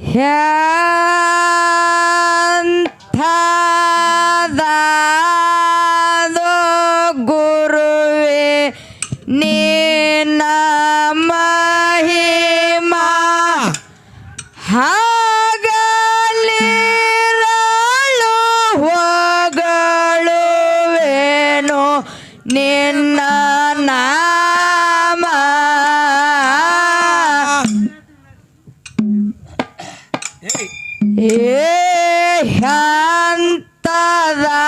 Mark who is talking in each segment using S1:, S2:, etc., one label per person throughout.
S1: Yeah. nada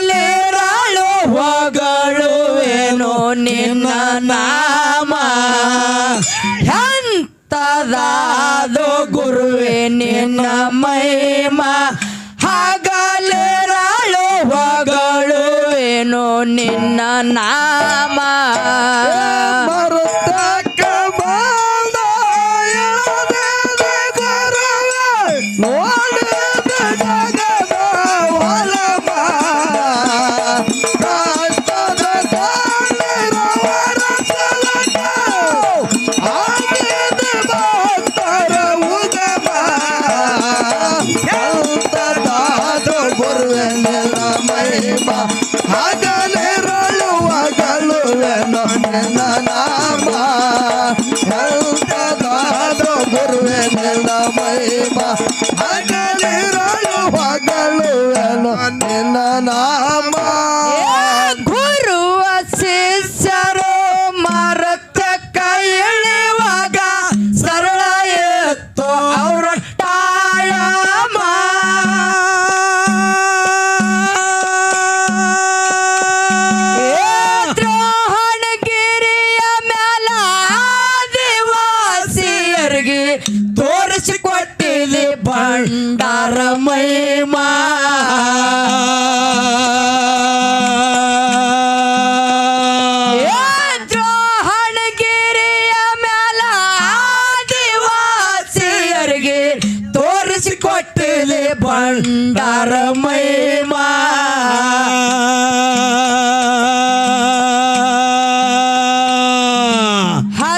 S1: ಲೇರಾಳು ಹೊಗಳುವೆನು ನಿನ್ನ ನಾಮ. ಎಂತದಾದು ಗುರುವೆ ನಿನ್ನ ಮೈಮ ಹಗಲೇರಾಳು ಹೊಗಳುವೆನು ನಿನ್ನ ನಾಮ.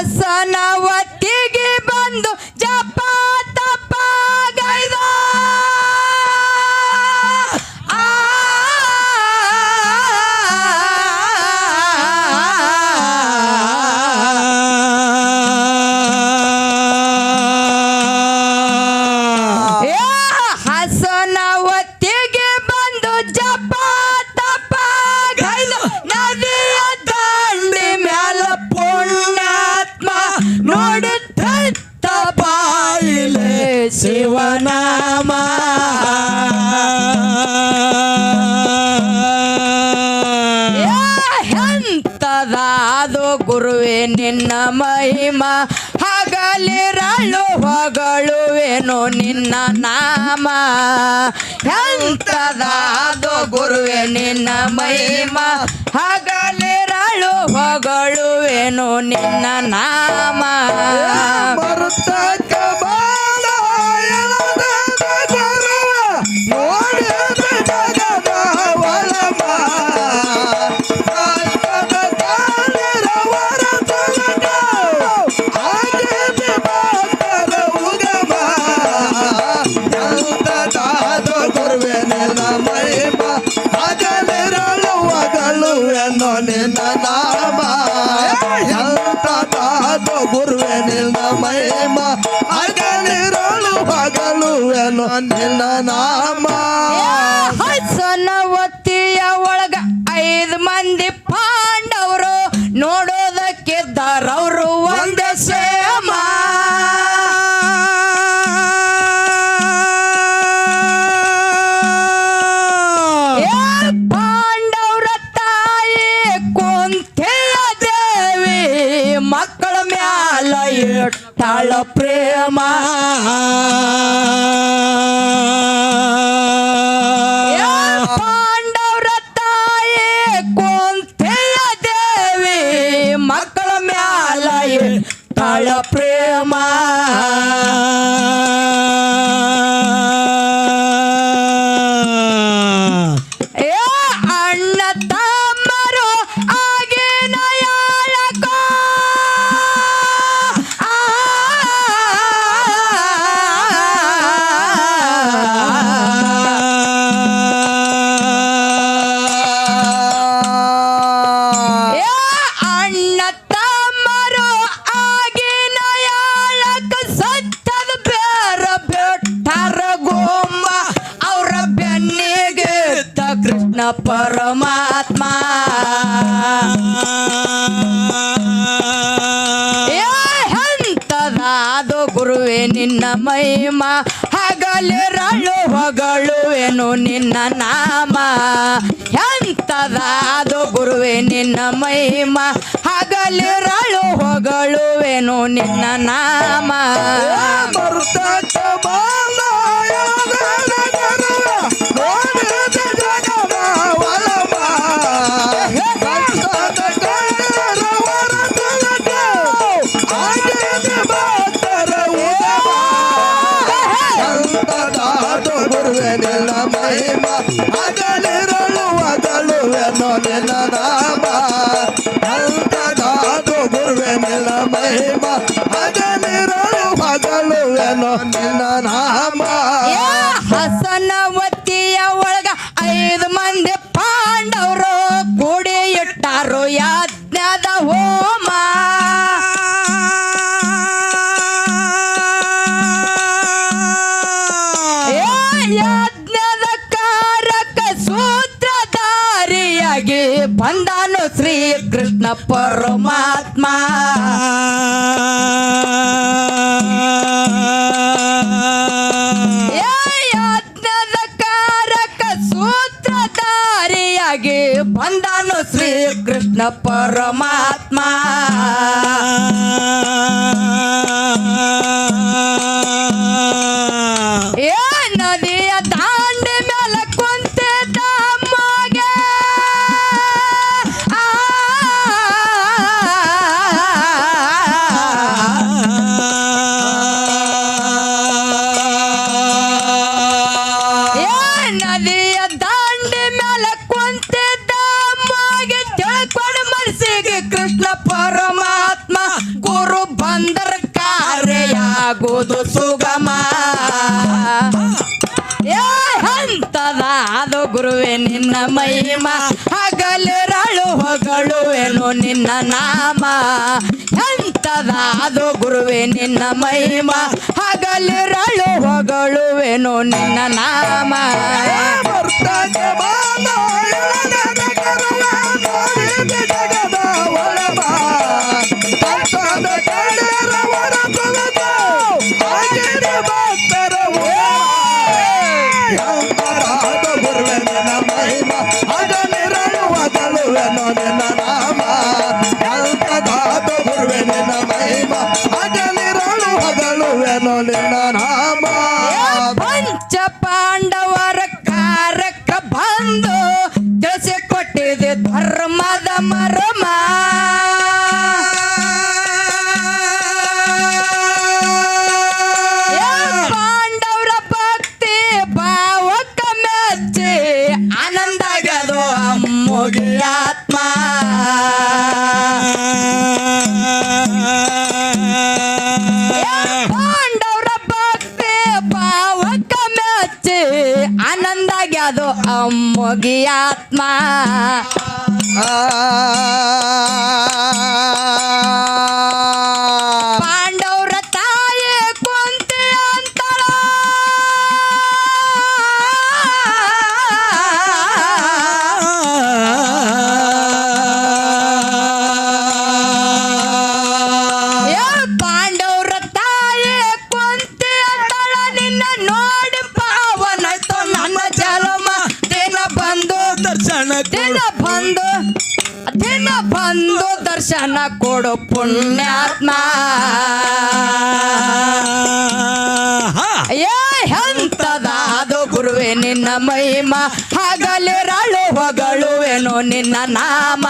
S1: sana. ಹೊಗಳಿರಲು ಹೊಗಳುವೆನು ನಿನ್ನ ನಾಮ. ಹೆಂತದಾದ ಗುರುವೆ ನಿನ್ನ ಮಹಿಮ. ಹಗಲಿರಳು ಹೊಗಳುವೆನು ನಿನ್ನ ನಾಮ. ಬರುತ್ತ ना नाम ಪ್ರೇಮ ಹಗಲಿರಳು ಹೊಗಳುವೆನು ನಿನ್ನ ನಾಮ. ಎಂತದಾದು ಗುರುವೆ ನಿನ್ನ ಮಹಿಮ ಹಗಲಿರಳು ಹೊಗಳುವೆನು ನಿನ್ನ ನಾಮ.
S2: ಮಹಿಮಾ ಅದ ನಿರಳು ಬಗಲು ಏನೋ ನಿನ್ನ
S1: ಪರಮಾತ್ಮ. ಆಗೋದು ಸುಗಮ. ಹಂತದ ಅದು ಗುರುವೆ, ನಿನ್ನ ಮಹಿಮ. ಹಗಲಿರಳು ಹೊಗಳುವೆನು ನಿನ್ನ ನಾಮ. ಎಂತದ ಅದು ಗುರುವೆ, ನಿನ್ನ ಮಹಿಮ. ಹಗಲಿರಳು ಹೊಗಳುವೆನು ನಿನ್ನ ನಾಮ.
S2: ಬರ್ತದೆ ಆಗದು
S1: ಅಮ್ಮಗೆ ಆತ್ಮ ಪಾಂಡವರ ಭಕ್ತಿ ಭಾವಕ್ಕ ಮೆಚ್ಚಿ ಆನಂದ ಆಗ್ಯದು ಅಮ್ಮಗೆ ಆತ್ಮ ಕೊಡೋ ಪುಣ್ಯಾತ್ಮ. ಏ ಎಂತದಾದು ಗುರುವೆ ನಿನ್ನ ಮಹಿಮ ಹಗಲಿರಳು ಹೊಗಳುವೆನು ನಿನ್ನ ನಾಮ.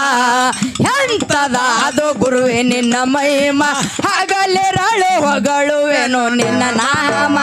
S1: ಎಂತದಾದು ಗುರುವೆ ನಿನ್ನ ಮಹಿಮ ಹಗಲಿರಳು ಹೊಗಳುವೆನು ನಿನ್ನ ನಾಮ.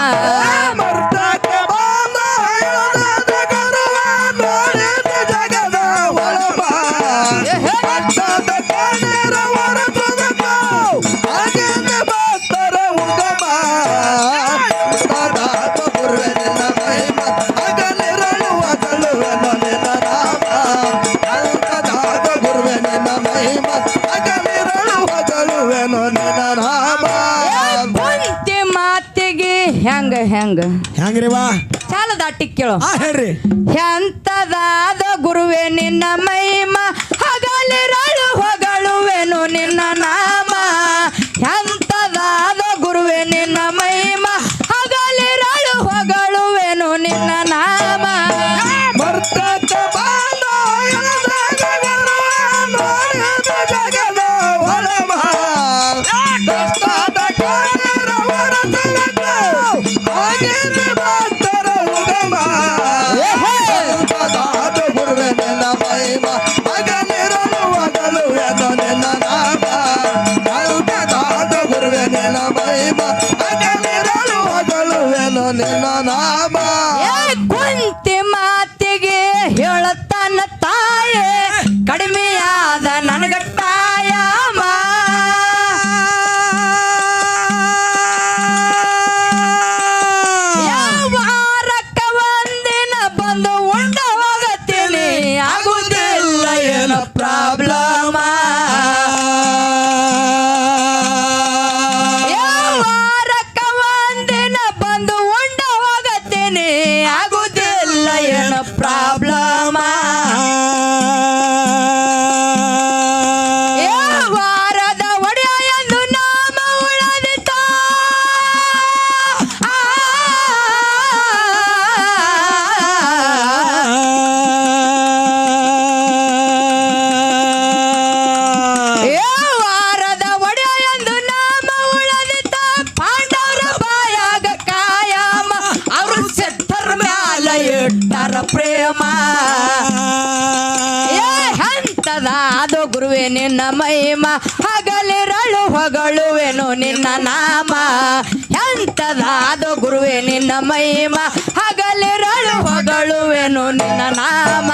S2: ಮೈಮಾ ಹಗಲಿರಳು
S1: ಹೊಗಳುವೆನು ನಿನ್ನ ನಾಮ.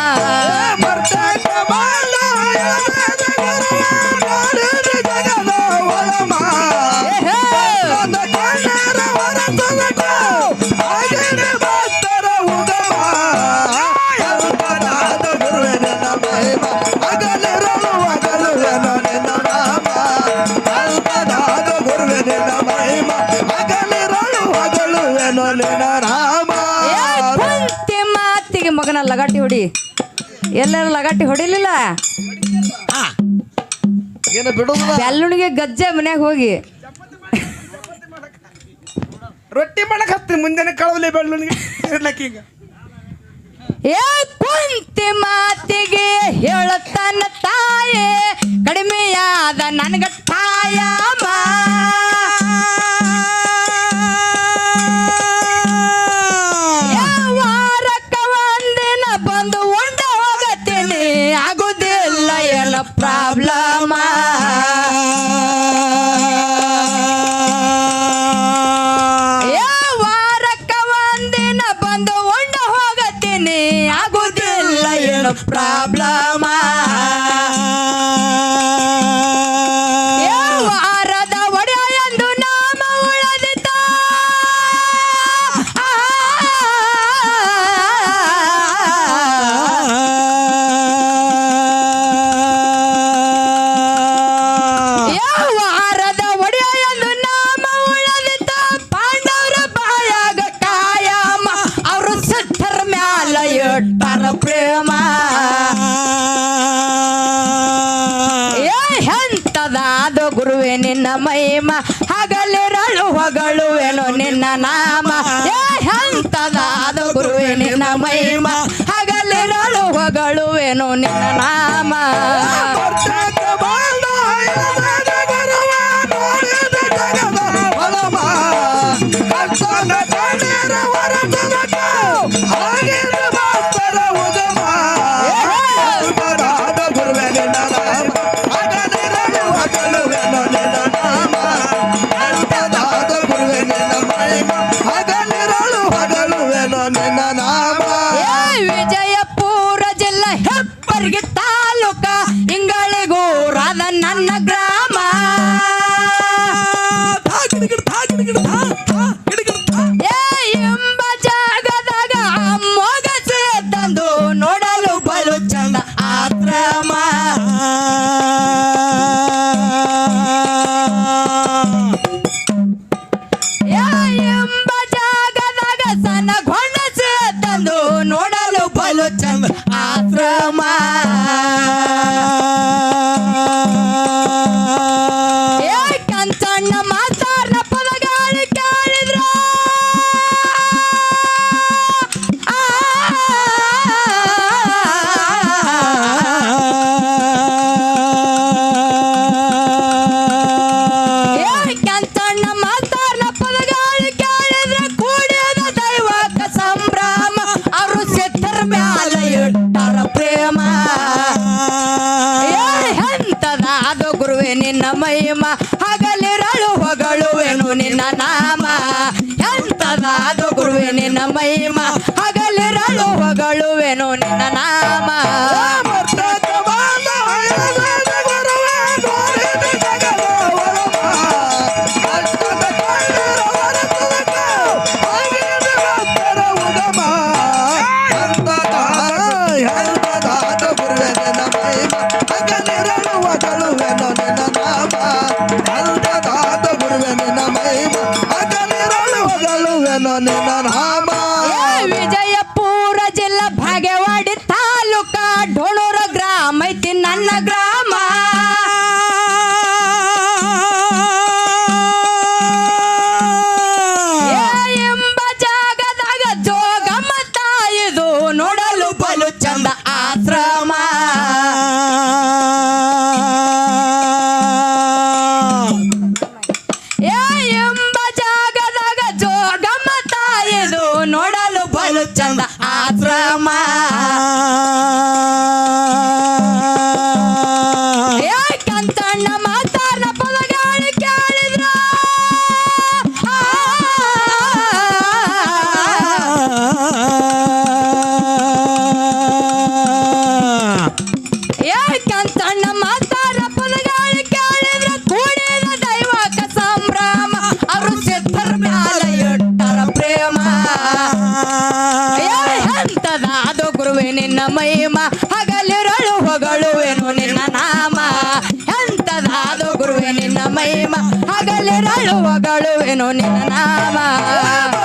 S1: ಹೊಡಿ. ಎಲ್ಲರೂ ಲಗಾಟಿ ಹೊಡಿಲಿಲ್ಲ?
S2: ಏನು
S1: ಗಜ್ಜೆ ಮನ್ಯಾಗ ಹೋಗಿ.
S3: ರೊಟ್ಟಿ ಮಾಡಕ್ ಹತ್ತಿ ಮುಂದೆನೆ ಕಳವಲಿ ಬೆಳ್ಳುಣಿಗೆ
S1: ಏ ಕುಂತಿ ಮಾತಿಗೆ ಹೇಳುತ್ತಾನ ತಾಯೇ ಕಡಿಮೆಯಾದ ನನ್ಗ ತಾಯಮ್ಮ problema. ವಾರಕ್ಕ ಒಂದಿನ ಬಂದು ಉಂಡ ಹೋಗತ್ತೀನಿ ಆಗುದಿಲ್ಲ ಏನು ಪ್ರಾಬ್ಲಮ್ ಗುರುವೆ, ನಿನ್ನ ಮಹಿಮ ಹಗಲಿರಳು, ಹೊಗಳುವೆನು ನಿನ್ನ ನಾಮ. ಏ ಹಂತದಾದ ಗುರುವೆ, ನಿನ್ನ ಮಹಿಮ ಹಗಲಿರಳು, ಹೊಗಳುವೆನು ನಿನ್ನ ನಾಮ.
S2: Bye. ನಾಮ ಗುರುವೆ ನಿನ್ನ ಮಹಿಮ. ಹಗಲಿರಲು
S1: ಹೊಗಳುವೆನು ನಿನ್ನ ನಾಮ. ನುಡಿದೆನು ನಿನ್ನ ನಾಮ.